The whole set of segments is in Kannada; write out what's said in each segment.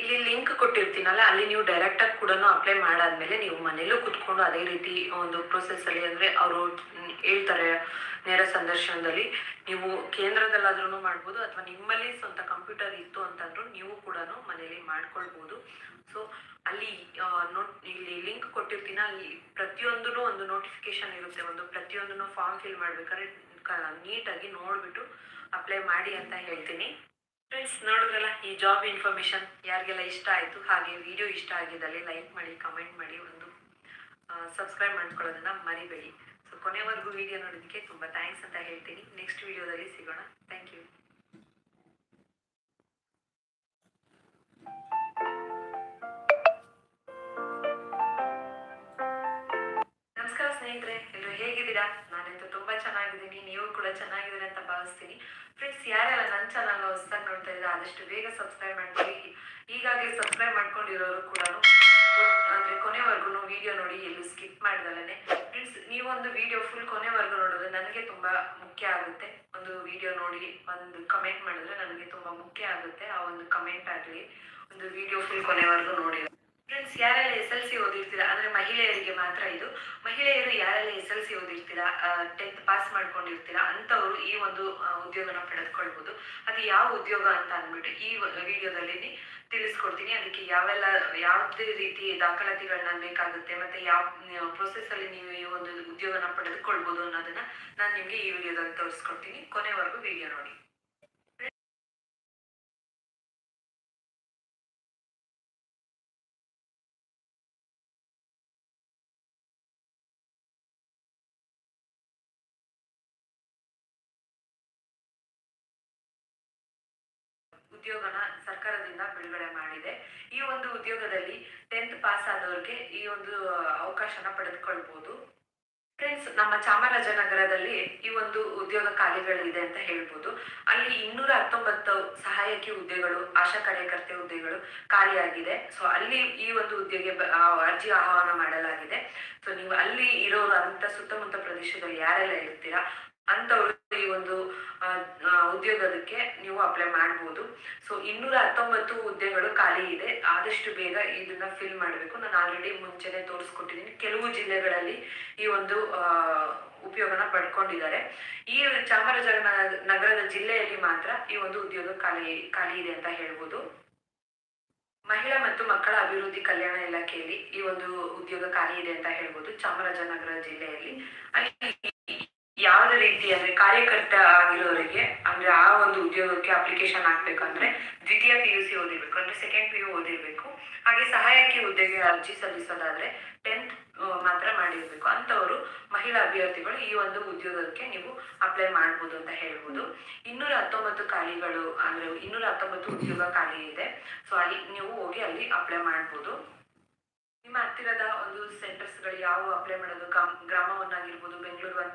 ಇಲ್ಲಿ ಲಿಂಕ್ ಕೊಟ್ಟಿರ್ತೀನಲ್ಲ, ಅಲ್ಲಿ ನೀವು ಡೈರೆಕ್ಟ್ ಆಗಿ ಕೂಡ ಅಪ್ಲೈ ಮಾಡಾದ್ಮೇಲೆ ನೀವು ಮನೇಲೂ ಕುತ್ಕೊಂಡು ಅದೇ ರೀತಿ ಒಂದು ಪ್ರೊಸೆಸ್ ಅಲ್ಲಿ ಅಂದ್ರೆ ಅವರು ಹೇಳ್ತಾರೆ ನೇರ ಸಂದರ್ಶನದಲ್ಲಿ. ನೀವು ಕೇಂದ್ರದಲ್ಲಾದ್ರೂ ಮಾಡ್ಬೋದು ಅಥವಾ ನಿಮ್ಮಲ್ಲಿ ಸ್ವಂತ ಕಂಪ್ಯೂಟರ್ ಇತ್ತು ಅಂತಂದ್ರೂ ನೀವು ಕೂಡ ಮನೇಲಿ ಮಾಡ್ಕೊಳ್ಬೋದು. ಸೊ ಅಲ್ಲಿ ನೋಟ್ ಇಲ್ಲಿ ಲಿಂಕ್ ಕೊಟ್ಟಿರ್ತೀನ ಅಲ್ಲಿ ಪ್ರತಿಯೊಂದೂ ಒಂದು ನೋಟಿಫಿಕೇಶನ್ ಇರುತ್ತೆ. ಒಂದು ಪ್ರತಿಯೊಂದನ್ನು ಫಾರ್ಮ್ ಫಿಲ್ ಮಾಡ್ಬೇಕಾದ್ರೆ ನೀಟಾಗಿ ನೋಡ್ಬಿಟ್ಟು ಅಪ್ಲೈ ಮಾಡಿ ಅಂತ ಹೇಳ್ತೀನಿ. ಫ್ರೆಂಡ್ಸ್ ನೋಡಿದ್ರಲ್ಲ, ಈ ಜಾಬ್ ಇನ್ಫಾರ್ಮೇಶನ್ ಯಾರಿಗೆಲ್ಲ ಇಷ್ಟ ಆಯಿತು, ಹಾಗೆ ವಿಡಿಯೋ ಇಷ್ಟ ಆಗಿದ್ದಲ್ಲಿ ಲೈಕ್ ಮಾಡಿ ಕಮೆಂಟ್ ಮಾಡಿ ಒಂದು ಸಬ್ಸ್ಕ್ರೈಬ್ ಮಾಡ್ಕೊಳ್ಳೋದನ್ನ ಮರಿಬೇಡಿ. ಸೊ ಕೊನೆವರೆಗೂ ವಿಡಿಯೋ ನೋಡೋದಕ್ಕೆ ತುಂಬ ಥ್ಯಾಂಕ್ಸ್ ಅಂತ ಹೇಳ್ತೀನಿ. ನೆಕ್ಸ್ಟ್ ವಿಡಿಯೋದಲ್ಲಿ ಸಿಗೋಣ. ಥ್ಯಾಂಕ್ ಯು ನಮಸ್ಕಾರ ಸ್ನೇಹಿತರೆ, ಎಲ್ಲರೂ ಹೇಗಿದ್ದೀರಾ? ನಾನಂತೂ ತುಂಬಾ ಚೆನ್ನಾಗಿದ್ದೀನಿ. ನೀವು ಕೂಡ ಚೆನ್ನಾಗಿದ್ರೆ ಅಂತ ಭಾವಿಸ್ತೀನಿ. ಫ್ರೆಂಡ್ಸ್ ಯಾರೆಲ್ಲ ನನ್ನ ಚಾನಲ್ ಹೊಸದಾಗಿ ನೋಡ್ತಾ ಇದ್ರೆ ಆದಷ್ಟು ಬೇಗ ಸಬ್ಸ್ಕ್ರೈಬ್ ಮಾಡ್ಕೊಳ್ಳಿ. ಈಗಾಗಲೇ ಸಬ್ಸ್ಕ್ರೈಬ್ ಮಾಡ್ಕೊಂಡಿರೋರು ಕೂಡ ಅಂದ್ರೆ ಕೊನೆವರೆಗೂ ವಿಡಿಯೋ ನೋಡಿ, ಎಲ್ಲೂ ಸ್ಕಿಪ್ ಮಾಡ್ದಲೇ ಫ್ರೆಂಡ್ಸ್ ನೀವೊಂದು ವಿಡಿಯೋ ಫುಲ್ ಕೊನೆವರೆಗೂ ನೋಡಿದ್ರೆ ನನಗೆ ತುಂಬಾ ಮುಖ್ಯ ಆಗುತ್ತೆ. ಒಂದು ವಿಡಿಯೋ ನೋಡಿ, ಒಂದು ಕಮೆಂಟ್ ಮಾಡಿದ್ರೆ ನನಗೆ ತುಂಬಾ ಮುಖ್ಯ ಆಗುತ್ತೆ ಆ ಒಂದು ಕಮೆಂಟ್ ಆಗಲಿ. ಒಂದು ವಿಡಿಯೋ ಫುಲ್ ಕೊನೆವರೆಗೂ ನೋಡಿ. ಫ್ರೆಂಡ್ಸ್ ಯಾರೆಲ್ಲ ಎಸ್ ಎಲ್ ಸಿ ಓದಿರ್ತೀರಾ, ಅಂದ್ರೆ ಮಹಿಳೆಯರಿಗೆ ಮಾತ್ರ ಇದು. ಮಹಿಳೆಯರು ಯಾರೆಲ್ಲ ಎಸ್ ಎಲ್ ಸಿ ಓದಿರ್ತೀರಾ ಟೆಂತ್ ಪಾಸ್ ಮಾಡ್ಕೊಂಡಿರ್ತೀರಾ ಅಂತವರು ಈ ಒಂದು ಉದ್ಯೋಗನ ಪಡೆದುಕೊಳ್ಬಹುದು ಅದು ಯಾವ ಉದ್ಯೋಗ ಅಂತ ಅಂದ್ಬಿಟ್ಟು ಈ ವಿಡಿಯೋದಲ್ಲಿ ತಿಳಿಸ್ಕೊಡ್ತೀನಿ. ಅದಕ್ಕೆ ಯಾವೆಲ್ಲ, ಯಾವುದೇ ರೀತಿ ದಾಖಲಾತಿಗಳನ್ನ ಬೇಕಾಗುತ್ತೆ ಮತ್ತೆ ಯಾವ ಪ್ರೊಸೆಸ್ ಅಲ್ಲಿ ನೀವು ಈ ಒಂದು ಉದ್ಯೋಗನ ಪಡೆದುಕೊಳ್ಬಹುದು ಅನ್ನೋದನ್ನ ನಾನು ನಿಮ್ಗೆ ಈ ವಿಡಿಯೋದಲ್ಲಿ ತೋರಿಸ್ಕೊಡ್ತೀನಿ. ಕೊನೆವರೆಗೂ ವಿಡಿಯೋ ನೋಡಿ. ಉದ್ಯೋಗನ ಸರ್ಕಾರದಿಂದ ಬಿಡುಗಡೆ ಮಾಡಿದೆ. ಈ ಒಂದು ಉದ್ಯೋಗದಲ್ಲಿ ಟೆಂತ್ ಪಾಸ್ ಆದವ್ರಿಗೆ ಈ ಒಂದು ಅವಕಾಶನ ಪಡೆದುಕೊಳ್ಬಹುದು ಫ್ರೆಂಡ್ಸ್ ನಮ್ಮ ಚಾಮರಾಜನಗರದಲ್ಲಿ ಈ ಒಂದು ಉದ್ಯೋಗ ಖಾಲಿಗಳಿದೆ ಅಂತ ಹೇಳ್ಬೋದು. ಅಲ್ಲಿ ಇನ್ನೂರ ಹತ್ತೊಂಬತ್ತು ಸಹಾಯಕಿ ಹುದ್ದೆಗಳು, ಆಶಾ ಕಾರ್ಯಕರ್ತೆ ಹುದ್ದೆಗಳು ಖಾಲಿಯಾಗಿದೆ. ಸೊ ಅಲ್ಲಿ ಈ ಒಂದು ಉದ್ಯೋಗ ಅರ್ಜಿ ಆಹ್ವಾನ ಮಾಡಲಾಗಿದೆ. ಸೊ ನೀವು ಅಲ್ಲಿ ಇರೋ ಅಂತ ಸುತ್ತಮುತ್ತ ಪ್ರದೇಶದಲ್ಲಿ ಯಾರೆಲ್ಲ ಇರ್ತೀರಾ ಅಂತವರು ಈ ಒಂದು ಉದ್ಯೋಗದಕ್ಕೆ ನೀವು ಅಪ್ಲೈ ಮಾಡ್ಬೋದು. ಸೊ ಇನ್ನೂರ ಹತ್ತೊಂಬತ್ತು ಹುದ್ದೆಗಳು ಖಾಲಿ ಇದೆ. ಆದಷ್ಟು ಬೇಗ ಇದನ್ನ ಫಿಲ್ ಮಾಡಬೇಕು. ನಾನು ಆಲ್ರೆಡಿ ಮುಂಚೆನೆ ತೋರಿಸ್ಕೊಟ್ಟಿದ್ದೀನಿ ಕೆಲವು ಜಿಲ್ಲೆಗಳಲ್ಲಿ ಈ ಒಂದು ಉಪಯೋಗನ ಪಡ್ಕೊಂಡಿದ್ದಾರೆ. ಈ ಚಾಮರಾಜನಗರ ನಗರದ ಜಿಲ್ಲೆಯಲ್ಲಿ ಮಾತ್ರ ಈ ಒಂದು ಉದ್ಯೋಗ ಖಾಲಿ ಖಾಲಿ ಇದೆ ಅಂತ ಹೇಳ್ಬೋದು. ಮಹಿಳಾ ಮತ್ತು ಮಕ್ಕಳ ಅಭಿವೃದ್ಧಿ ಕಲ್ಯಾಣ ಇಲಾಖೆಯಲ್ಲಿ ಈ ಒಂದು ಉದ್ಯೋಗ ಖಾಲಿ ಇದೆ ಅಂತ ಹೇಳ್ಬೋದು ಚಾಮರಾಜನಗರ ಜಿಲ್ಲೆಯಲ್ಲಿ. ಅಲ್ಲಿ ಯಾವುದೇ ರೀತಿ ಅಂದ್ರೆ ಕಾರ್ಯಕರ್ತ ಆಗಿರೋರಿಗೆ ಅಂದ್ರೆ ಆ ಒಂದು ಉದ್ಯೋಗಕ್ಕೆ ಅಪ್ಲಿಕೇಶನ್ ಹಾಕ್ಬೇಕಂದ್ರೆ ದ್ವಿತೀಯ ಪಿ ಯು ಸಿ ಓದಿರ್ಬೇಕು, ಅಂದ್ರೆ ಸೆಕೆಂಡ್ ಪಿ ಯು ಓದಿರ್ಬೇಕು. ಹಾಗೆ ಸಹಾಯಕಿ ಹುದ್ದೆಗೆ ಅರ್ಜಿ ಸಲ್ಲಿಸೋದಾದ್ರೆ ಟೆಂತ್ ಮಾತ್ರ ಮಾಡಿರ್ಬೇಕು. ಅಂತವರು ಮಹಿಳಾ ಅಭ್ಯರ್ಥಿಗಳು ಈ ಒಂದು ಉದ್ಯೋಗಕ್ಕೆ ನೀವು ಅಪ್ಲೈ ಮಾಡ್ಬೋದು ಅಂತ ಹೇಳ್ಬೋದು. ಇನ್ನೂರ ಹತ್ತೊಂಬತ್ತು ಖಾಲಿಗಳು, ಅಂದ್ರೆ ಇನ್ನೂರ ಹತ್ತೊಂಬತ್ತು ಉದ್ಯೋಗ ಖಾಲಿ ಇದೆ. ಸೊ ಅಲ್ಲಿ ನೀವು ಹೋಗಿ ಅಲ್ಲಿ ಅಪ್ಲೈ ಮಾಡ್ಬೋದು. ನಿಮ್ಮ ಹತ್ತಿರದ ಒಂದು ಸೆಂಟರ್ಸ್ಗಳು ಯಾವ ಅಪ್ಲೈ ಮಾಡೋದು? ಗ್ರಾಮ ಗ್ರಾಮವನ್ನಾಗಿರ್ಬೋದು ಬೆಂಗಳೂರು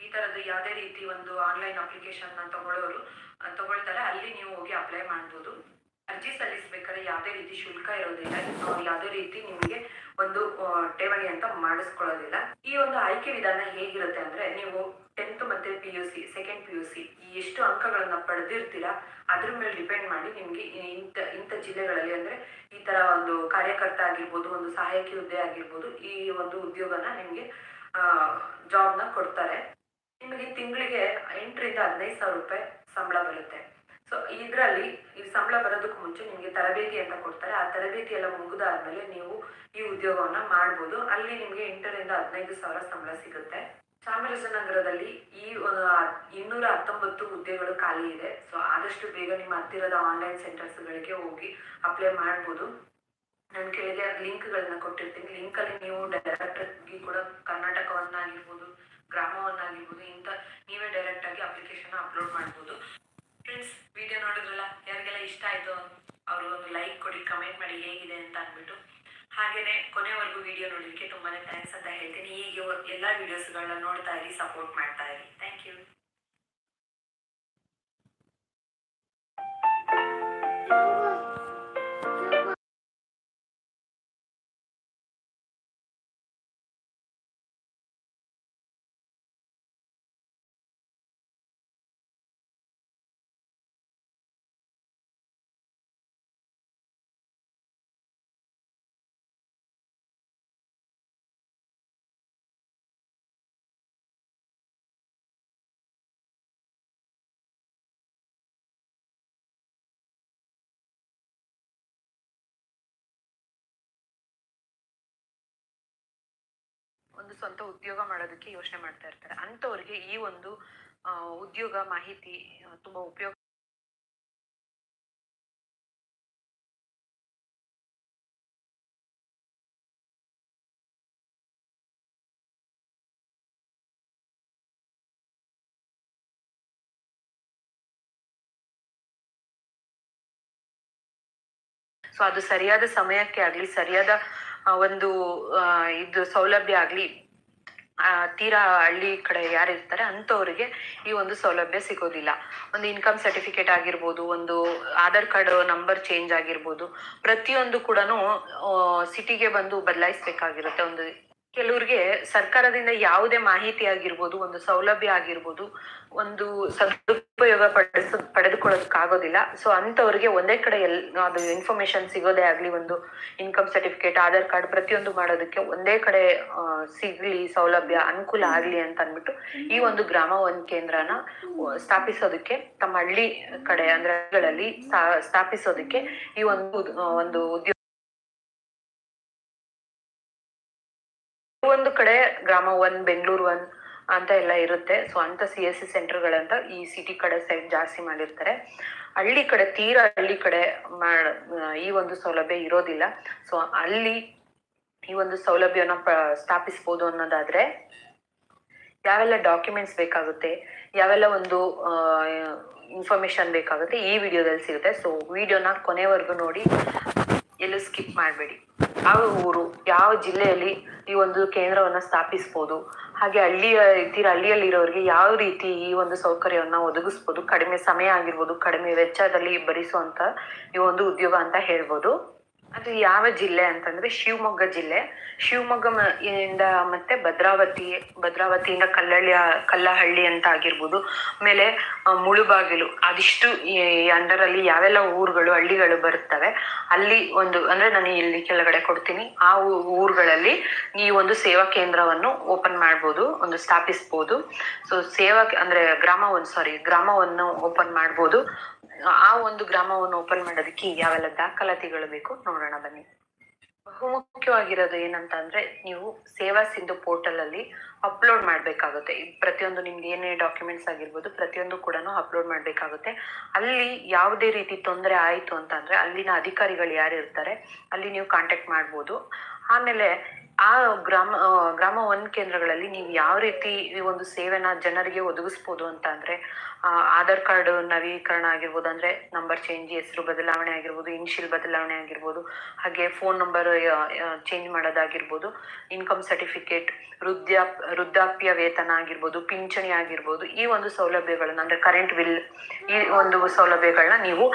ಈ ತರದ ಯಾವುದೇ ರೀತಿ ಒಂದು ಆನ್ಲೈನ್ ಅಪ್ಲಿಕೇಶನ್ ತಗೊಳ್ಳೋರು ಆ, ತಗೊಳ್ತಾರೆ. ಅಲ್ಲಿ ನೀವು ಹೋಗಿ ಅಪ್ಲೈ ಮಾಡ್ಬೋದು. ಅರ್ಜಿ ಸಲ್ಲಿಸಬೇಕಾದ್ರೆ ಯಾವುದೇ ರೀತಿ ಶುಲ್ಕ ಇರೋದಿಲ್ಲ. ಯಾವುದೇ ರೀತಿ ನಿಮಗೆ ಒಂದು ಠೇವಣಿ ಅಂತ ಮಾಡಿಸ್ಕೊಳ್ಳೋದಿಲ್ಲ. ಈ ಒಂದು ಆಯ್ಕೆ ವಿಧಾನ ಹೇಗಿರುತ್ತೆ ಅಂದ್ರೆ ನೀವು ಟೆಂತ್ ಮತ್ತೆ P U C second P U C ಈ ಎಷ್ಟು ಅಂಕಗಳನ್ನ ಪಡೆದಿರ್ತೀರಾ, ಅದ್ರ ಮೇಲೆ ಡಿಪೆಂಡ್ ಮಾಡಿ ನಿಮ್ಗೆ ಇಂಥ ಇಂಥ ಜಿಲ್ಲೆಗಳಲ್ಲಿ ಅಂದ್ರೆ ಈ ತರ ಒಂದು ಕಾರ್ಯಕರ್ತ ಆಗಿರ್ಬೋದು, ಒಂದು ಸಹಾಯಕಿ ಹುದ್ದೆ ಆಗಿರ್ಬೋದು, ಈ ಒಂದು ಉದ್ಯೋಗನ ನಿಮ್ಗೆ ಜಾಬ್ನ ಕೊಡ್ತಾರೆ. ನಿಮಗೆ ತಿಂಗಳಿಗೆ ಎಂಟರಿಂದ ಹದಿನೈದು ಸಾವಿರ ರೂಪಾಯಿ ಸಂಬಳ ಬರುತ್ತೆ. ಸೊ ಇದರಲ್ಲಿ ಈ ಸಂಬಳ ಬರೋದಕ್ಕೂ ಮುಂಚೆ ನಿಮಗೆ ತರಬೇತಿ ಅಂತ ಕೊಡ್ತಾರೆ. ಆ ತರಬೇತಿ ಎಲ್ಲ ಮುಗಿದಾದ್ಮೇಲೆ ನೀವು ಈ ಉದ್ಯೋಗವನ್ನ ಮಾಡ್ಬೋದು. ಅಲ್ಲಿ ನಿಮಗೆ ಎಂಟರಿಂದ ಹದಿನೈದು ಸಾವಿರ ಸಂಬಳ ಸಿಗುತ್ತೆ. ಚಾಮರಾಜನಗರದಲ್ಲಿ ಈ ಇನ್ನೂರ ಹತ್ತೊಂಬತ್ತು ಹುದ್ದೆಗಳು ಖಾಲಿ ಇದೆ. ಸೊ ಆದಷ್ಟು ಬೇಗ ನಿಮ್ಮ ಹತ್ತಿರದ ಆನ್ಲೈನ್ ಸೆಂಟರ್ಸ್ಗಳಿಗೆ ಹೋಗಿ ಅಪ್ಲೈ ಮಾಡ್ಬೋದು. ನಾನು ಕೆಳಗೆ ಲಿಂಕ್ಗಳನ್ನ ಕೊಟ್ಟಿರ್ತೀನಿ. ಲಿಂಕಲ್ಲಿ ನೀವು ಡೈರೆಕ್ಟ್ ಆಗಿ ಕೂಡ ಕರ್ನಾಟಕವನ್ನಾಗಿರ್ಬೋದು, ಗ್ರಾಮವನ್ನಾಗಿರ್ಬೋದು, ಇಂಥ ನೀವೇ ಡೈರೆಕ್ಟ್ ಆಗಿ ಅಪ್ಲಿಕೇಶನ್ ಅಪ್ಲೋಡ್ ಮಾಡ್ಬೋದು. ಫ್ರೆಂಡ್ಸ್ ವಿಡಿಯೋ ನೋಡಿದ್ರಲ್ಲ? ಯಾರಿಗೆಲ್ಲ ಇಷ್ಟ ಆಯಿತು? ಅವರು ಒಂದು ಲೈಕ್ ಕೊಡಿ ಕಮೆಂಟ್ ಮಾಡಿ ಹೇಗಿದೆ ಅಂತ ಅಂದ್ಬಿಟ್ಟು. ಹಾಗೆಯೇ ಕೊನೆವರೆಗೂ ವಿಡಿಯೋ ನೋಡಲಿಕ್ಕೆ ತುಂಬಾನೇ ಥ್ಯಾಂಕ್ಸ್ ಅಂತ ಹೇಳ್ತೀನಿ. ಹೀಗೆ ಎಲ್ಲ ವಿಡಿಯೋಸ್ಗಳನ್ನ ನೋಡ್ತಾ ಇರಿ ಸಪೋರ್ಟ್ ಮಾಡ್ತಾ ಒಂದು ಸ್ವಂತ ಉದ್ಯೋಗ ಮಾಡೋದಕ್ಕೆ ಯೋಚನೆ ಮಾಡ್ತಾ ಇರ್ತಾರೆ. ಅಂಥವ್ರಿಗೆ ಈ ಒಂದು ಉದ್ಯೋಗ ಮಾಹಿತಿ ತುಂಬಾ ಉಪಯೋಗ ಸೊ ಅದು ಸರಿಯಾದ ಸಮಯಕ್ಕೆ ಆಗ್ಲಿ, ಸರಿಯಾದ ಒಂದು ಇದು ಸೌಲಭ್ಯ ಆಗ್ಲಿ ತೀರಾ ಹಳ್ಳಿ ಕಡೆ ಯಾರು ಇರ್ತಾರೆ ಅಂಥವ್ರಿಗೆ ಈ ಒಂದು ಸೌಲಭ್ಯ ಸಿಗೋದಿಲ್ಲ. ಒಂದು ಇನ್ಕಮ್ ಸರ್ಟಿಫಿಕೇಟ್ ಆಗಿರ್ಬೋದು, ಒಂದು ಆಧಾರ್ ಕಾರ್ಡ್ ನಂಬರ್ ಚೇಂಜ್ ಆಗಿರ್ಬೋದು, ಪ್ರತಿಯೊಂದು ಕೂಡ ಸಿಟಿಗೆ ಬಂದು ಬದಲಾಯಿಸ್ಬೇಕಾಗಿರುತ್ತೆ ಒಂದು ಕೆಲವ್ರಿಗೆ ಸರ್ಕಾರದಿಂದ ಯಾವುದೇ ಮಾಹಿತಿ ಆಗಿರ್ಬೋದು, ಒಂದು ಸೌಲಭ್ಯ ಆಗಿರ್ಬೋದು, ಒಂದು ಸದುಪಯೋಗ ಪಡಿಸ, ಪಡೆದುಕೊಳ್ಳೋದಕ್ಕಾಗೋದಿಲ್ಲ. ಸೊ ಅಂಥವ್ರಿಗೆ ಒಂದೇ ಕಡೆ ಎಲ್, ಅದು ಇನ್ಫಾರ್ಮೇಶನ್ ಸಿಗೋದೇ ಆಗ್ಲಿ, ಒಂದು ಇನ್ಕಮ್ ಸರ್ಟಿಫಿಕೇಟ್ ಆಧಾರ್ ಕಾರ್ಡ್ ಪ್ರತಿಯೊಂದು ಮಾಡೋದಕ್ಕೆ ಒಂದೇ ಕಡೆ ಸಿಗಲಿ, ಸೌಲಭ್ಯ, ಅನುಕೂಲ ಆಗ್ಲಿ ಅಂತ ಅಂದ್ಬಿಟ್ಟು ಈ ಒಂದು ಗ್ರಾಮ ಒಂದ್ ಕೇಂದ್ರನ ಸ್ಥಾಪಿಸೋದಕ್ಕೆ, ತಮ್ಮ ಹಳ್ಳಿ ಕಡೆ ಅಂದ್ರೆ ಸ್ಥಾಪಿಸೋದಕ್ಕೆ ಈ ಒಂದು ಒಂದು ಉದ್ಯೋಗ ಗ್ರಾಮ ಒನ್, ಬೆಂಗಳೂರು ಒನ್ ಅಂತ ಎಲ್ಲ ಇರುತ್ತೆ. ಸೊ ಅಂತ ಸಿ ಎಸ್ ಸಿ ಸೆಂಟರ್ಗಳಂತ ಈ ಸಿಟಿ ಕಡೆ ಸೈಡ್ ಜಾಸ್ತಿ ಮಾಡಿರ್ತಾರೆ. ಹಳ್ಳಿ ಕಡೆ, ತೀರಾ ಹಳ್ಳಿ ಕಡೆ ಮಾಡ ಈ ಒಂದು ಸೌಲಭ್ಯ ಇರೋದಿಲ್ಲ. ಸೊ ಅಲ್ಲಿ ಈ ಒಂದು ಸೌಲಭ್ಯನ ಸ್ಥಾಪಿಸ್ಬೋದು ಅನ್ನೋದಾದ್ರೆ ಯಾವೆಲ್ಲ ಡಾಕ್ಯುಮೆಂಟ್ಸ್ ಬೇಕಾಗುತ್ತೆ, ಯಾವೆಲ್ಲ ಒಂದು ಇನ್ಫಾರ್ಮೇಶನ್ ಬೇಕಾಗುತ್ತೆ ಈ ವಿಡಿಯೋದಲ್ಲಿ ಸಿಗುತ್ತೆ. ಸೊ ವಿಡಿಯೋನ ಕೊನೆವರೆಗೂ ನೋಡಿ. ಎಲ್ಲೂ ಸ್ಕಿಪ್ ಮಾಡಬೇಡಿ. ಯಾವ ಊರು, ಯಾವ ಜಿಲ್ಲೆಯಲ್ಲಿ ಈ ಒಂದು ಕೇಂದ್ರವನ್ನ ಸ್ಥಾಪಿಸ್ಬೋದು, ಹಾಗೆ ಹಳ್ಳಿಯ ಇದ್ದೀರ ಹಳ್ಳಿಯಲ್ಲಿರೋರಿಗೆ ಯಾವ ರೀತಿ ಈ ಒಂದು ಸೌಕರ್ಯವನ್ನು ಒದಗಿಸ್ಬೋದು, ಕಡಿಮೆ ಸಮಯ ಆಗಿರ್ಬೋದು, ಕಡಿಮೆ ವೆಚ್ಚದಲ್ಲಿ ಭರಿಸುವಂತ ಈ ಒಂದು ಉದ್ಯೋಗ ಅಂತ ಹೇಳ್ಬೋದು. ಅದು ಯಾವ ಜಿಲ್ಲೆ ಅಂತಂದ್ರೆ ಶಿವಮೊಗ್ಗ ಜಿಲ್ಲೆ. ಶಿವಮೊಗ್ಗ ಇಂದ ಮತ್ತೆ ಭದ್ರಾವತಿ, ಭದ್ರಾವತಿಯಿಂದ ಕಲ್ಲಳ್ಳಿ ಕಲ್ಲಹಳ್ಳಿ ಅಂತ ಆಗಿರ್ಬೋದು. ಆಮೇಲೆ ಮುಳುಬಾಗಿಲು. ಅದಿಷ್ಟು ಈ ಯಾವೆಲ್ಲ ಊರುಗಳು, ಹಳ್ಳಿಗಳು ಬರುತ್ತವೆ, ಅಲ್ಲಿ ಒಂದು, ಅಂದ್ರೆ ನಾನು ಇಲ್ಲಿ ಕೆಳಗಡೆ ಕೊಡ್ತೀನಿ. ಆ ಊರುಗಳಲ್ಲಿ ಈ ಒಂದು ಸೇವಾ ಕೇಂದ್ರವನ್ನು ಓಪನ್ ಮಾಡ್ಬೋದು, ಒಂದು ಸ್ಥಾಪಿಸ್ಬೋದು. ಸೊ ಸೇವಾ, ಅಂದ್ರೆ ಗ್ರಾಮ ಒಂದು ಸಾರಿ ಗ್ರಾಮವನ್ನು ಓಪನ್ ಮಾಡ್ಬೋದು. ಆ ಒಂದು ಗ್ರಾಮವನ್ನು ಓಪನ್ ಮಾಡೋದಕ್ಕೆ ಯಾವೆಲ್ಲ ದಾಖಲಾತಿಗಳು ಬೇಕು ನೋಡೋಣ ಬನ್ನಿ. ಬಹುಮುಖ್ಯವಾಗಿರೋದು ಏನಂತ ಅಂದ್ರೆ ನೀವು ಸೇವಾ ಸಿಂಧು ಪೋರ್ಟಲ್ ಅಲ್ಲಿ ಅಪ್ಲೋಡ್ ಮಾಡ್ಬೇಕಾಗುತ್ತೆ. ಪ್ರತಿಯೊಂದು ನಿಮ್ಗೆ ಏನೇ ಡಾಕ್ಯುಮೆಂಟ್ಸ್ ಆಗಿರ್ಬೋದು ಪ್ರತಿಯೊಂದು ಕೂಡ ಅಪ್ಲೋಡ್ ಮಾಡ್ಬೇಕಾಗುತ್ತೆ. ಅಲ್ಲಿ ಯಾವುದೇ ರೀತಿ ತೊಂದರೆ ಆಯಿತು ಅಂತ ಅಲ್ಲಿನ ಅಧಿಕಾರಿಗಳು ಯಾರು ಇರ್ತಾರೆ, ಅಲ್ಲಿ ನೀವು ಕಾಂಟ್ಯಾಕ್ಟ್ ಮಾಡ್ಬೋದು. ಆಮೇಲೆ ಆ ಗ್ರಾಮ ಗ್ರಾಮ ಒನ್ ಕೇಂದ್ರಗಳಲ್ಲಿ ನೀವು ಯಾವ ರೀತಿ ಈ ಒಂದು ಸೇವೆನ ಜನರಿಗೆ ಒದಗಿಸ್ಬೋದು ಅಂತ ಅಂದ್ರೆ ಆಧಾರ್ ಕಾರ್ಡ್ ನವೀಕರಣ ಆಗಿರ್ಬೋದು, ಅಂದ್ರೆ ನಂಬರ್ ಚೇಂಜ್, ಹೆಸರು ಬದಲಾವಣೆ ಆಗಿರ್ಬೋದು ಇನ್ಶಿಯಲ್ ಬದಲಾವಣೆ ಆಗಿರ್ಬೋದು, ಹಾಗೆ ಫೋನ್ ನಂಬರ್ ಚೇಂಜ್ ಮಾಡೋದಾಗಿರ್ಬೋದು, ಇನ್ಕಮ್ ಸರ್ಟಿಫಿಕೇಟ್ ವೃದ್ಧಾಪ್ ವೃದ್ಧಾಪ್ಯ ವೇತನ ಆಗಿರ್ಬೋದು, ಪಿಂಚಣಿ ಆಗಿರ್ಬೋದು, ಈ ಒಂದು ಸೌಲಭ್ಯಗಳನ್ನ, ಅಂದ್ರೆ ಕರೆಂಟ್ ಬಿಲ್ ಈ ಒಂದು ಸೌಲಭ್ಯಗಳನ್ನ ನೀವು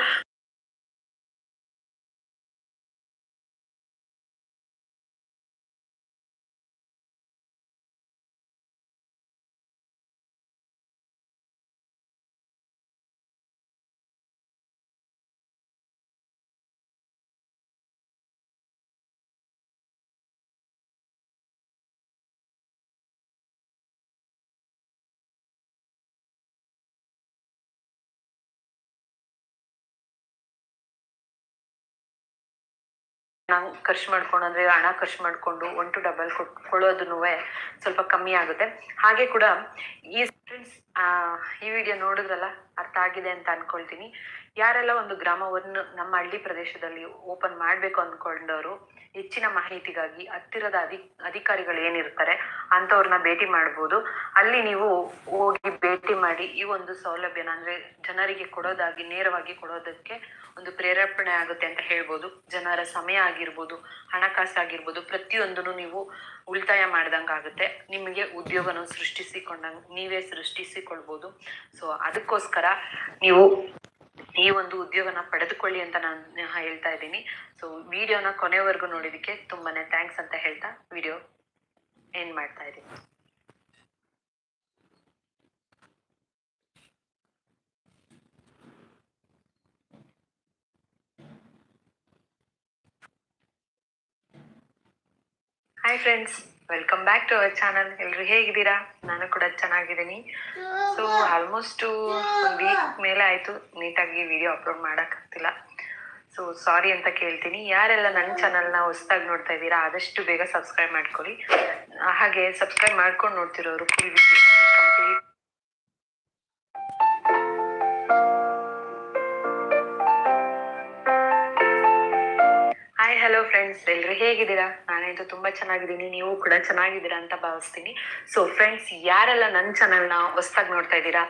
ನಾವು ಖರ್ಚು ಅಂದ್ರೆ ಹಣ ಖರ್ಚು ಮಾಡ್ಕೊಂಡು ಒನ್ ಟು ಡಬಲ್ ಕೊಟ್ಕೊಳ್ಳೋದನ್ನು ಸ್ವಲ್ಪ ಕಮ್ಮಿ ಆಗುತ್ತೆ. ಹಾಗೆ ಕೂಡ ಈ ಫ್ರೆಂಡ್ಸ್ ಈ ವಿಡಿಯೋ ನೋಡಿದ್ರಲ್ಲ ಅರ್ಥ ಆಗಿದೆ ಅಂತ ಅನ್ಕೊಳ್ತೀನಿ. ಯಾರೆಲ್ಲ ಒಂದು ಗ್ರಾಮವನ್ನು ನಮ್ಮ ಹಳ್ಳಿ ಪ್ರದೇಶದಲ್ಲಿ ಓಪನ್ ಮಾಡ್ಬೇಕು ಅಂದ್ಕೊಂಡವರು ಹೆಚ್ಚಿನ ಮಾಹಿತಿಗಾಗಿ ಹತ್ತಿರದ ಅಧಿ, ಅಧಿಕಾರಿಗಳು ಏನಿರ್ತಾರೆ ಅಂಥವ್ರನ್ನ ಭೇಟಿ ಮಾಡ್ಬೋದು. ಅಲ್ಲಿ ನೀವು ಹೋಗಿ ಭೇಟಿ ಮಾಡಿ ಈ ಒಂದು ಸೌಲಭ್ಯನ ಅಂದ್ರೆ ಜನರಿಗೆ ಕೊಡೋದಾಗಿ, ನೇರವಾಗಿ ಕೊಡೋದಕ್ಕೆ ಒಂದು ಪ್ರೇರೇಪಣೆ ಆಗುತ್ತೆ ಅಂತ ಹೇಳ್ಬೋದು. ಜನರ ಸಮಯ ಆಗಿರ್ಬೋದು ಹಣಕಾಸು ಆಗಿರ್ಬೋದು ಪ್ರತಿಯೊಂದನ್ನು ನೀವು ಉಳಿತಾಯ ಮಾಡ್ದಂಗೆ ಆಗುತ್ತೆ. ನಿಮಗೆ ಉದ್ಯೋಗನ ಸೃಷ್ಟಿಸಿಕೊಂಡಂಗೆ, ನೀವೇ ಸೃಷ್ಟಿಸಿಕೊಳ್ಬೋದು. ಸೊ ಅದಕ್ಕೋಸ್ಕರ ನೀವು ಈ ಒಂದು ಉದ್ಯೋಗನ ಪಡೆದುಕೊಳ್ಳಿ ಅಂತ ನಾನು ಹೇಳ್ತಾ ಇದ್ದೀನಿ. ಸೊ ವಿಡಿಯೋನ ಕೊನೆವರೆಗೂ ನೋಡಿದಕ್ಕೆ ತುಂಬಾನೇ ಥ್ಯಾಂಕ್ಸ್ ಅಂತ ಹೇಳ್ತಾ ವಿಡಿಯೋ ಏನ್ ಮಾಡ್ತಾ ಇದ್ದೀನಿ. Hi friends welcome back to our channel ಎಲ್ರು ಹೇಗಿದ್ದೀರಾ? ನಾನು ಕೂಡ ಚೆನ್ನಾಗಿದ್ದೀನಿ. ಸೊ ಆಲ್ಮೋಸ್ಟ್ ಒಂದು ವೀಕ್ ಮೇಲೆ ಆಯ್ತು. ನೀಟಾಗಿ ವಿಡಿಯೋ ಅಪ್ಲೋಡ್ ಮಾಡೋಕ್ಕಾಗ್ತಿಲ್ಲ. ಸೊ ಸಾರಿ ಅಂತ ಕೇಳ್ತೀನಿ. ಯಾರೆಲ್ಲ ನನ್ನ ಚಾನಲ್ನ ಹೊಸ್ದಾಗಿ ನೋಡ್ತಾ ಇದ್ದೀರಾ, ಆದಷ್ಟು ಬೇಗ ಸಬ್ಸ್ಕ್ರೈಬ್ ಮಾಡ್ಕೊಳ್ಳಿ. ಹಾಗೆ ಸಬ್ಸ್ಕ್ರೈಬ್ ಮಾಡ್ಕೊಂಡು ನೋಡ್ತಿರೋರು ಹಾಯ್ ಹಲೋ ಫ್ರೆಂಡ್ಸ್ ಎಲ್ರು ಹೇಗಿದ್ದೀರಾ? ನಾನಂತೂ ತುಂಬಾ ಚೆನ್ನಾಗಿದ್ದೀನಿ, ನೀವು ಕೂಡ ಚೆನ್ನಾಗಿದ್ದೀರಾ ಅಂತ ಭಾವಿಸ್ತೀನಿ. ಸೊ ಫ್ರೆಂಡ್ಸ್ ಯಾರೆಲ್ಲ ನನ್ನ ಚಾನಲ್ನ ಹೊಸ್ದಾಗಿ ನೋಡ್ತಾ ಇದ್ದೀರಾ?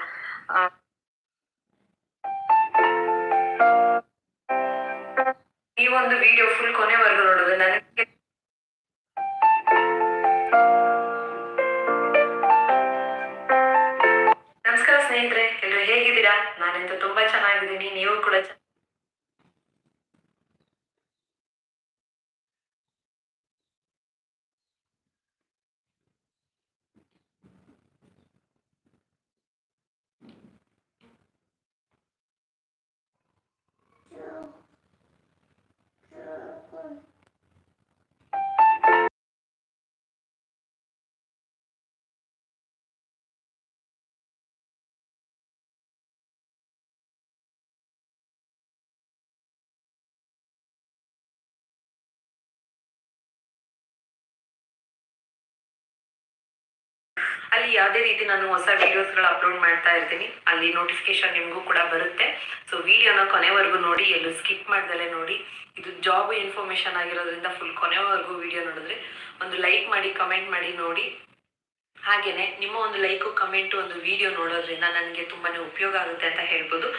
ಈ ಒಂದು ವಿಡಿಯೋ ಫುಲ್ ಕೊನೆವರೆಗೂ ನೋಡೋದು ನನಗೆ ನಮಸ್ಕಾರ ಸ್ನೇಹಿತರೆ, ಎಲ್ಲರೂ ಹೇಗಿದ್ದೀರಾ? ನಾನಂತೂ ತುಂಬಾ ಚೆನ್ನಾಗಿದ್ದೀನಿ, ನೀವು ಕೂಡ ಅಲ್ಲಿ ಯಾವುದೇ ರೀತಿ ನಾನು ಹೊಸ ವಿಡಿಯೋಸ್ಗಳು ಅಪ್ಲೋಡ್ ಮಾಡ್ತಾ ಇರ್ತೀನಿ. ಅಲ್ಲಿ ನೋಟಿಫಿಕೇಶನ್ ನಿಮಗೂ ಕೂಡ ಬರುತ್ತೆ. ಸೊ ವಿಡಿಯೋನ ಕೊನೆವರೆಗೂ ನೋಡಿ, ಎಲ್ಲೂ ಸ್ಕಿಪ್ ಮಾಡ್ದಲೆ ನೋಡಿ. ಇದು ಜಾಬ್ ಇನ್ಫಾರ್ಮೇಶನ್ ಆಗಿರೋದ್ರಿಂದ ಫುಲ್ ಕೊನೆವರೆಗೂ ವಿಡಿಯೋ ನೋಡಿದ್ರೆ ಒಂದು ಲೈಕ್ ಮಾಡಿ ಕಮೆಂಟ್ ಮಾಡಿ, ನೋಡಿ. ಹಾಗೇನೆ, ನಿಮ್ಮ ಒಂದು ಲೈಕು ಕಮೆಂಟು ಒಂದು ವಿಡಿಯೋ ನೋಡೋದ್ರಿಂದ ನನಗೆ ತುಂಬಾನೇ ಉಪಯೋಗ ಆಗುತ್ತೆ ಅಂತ ಹೇಳ್ಬೋದು.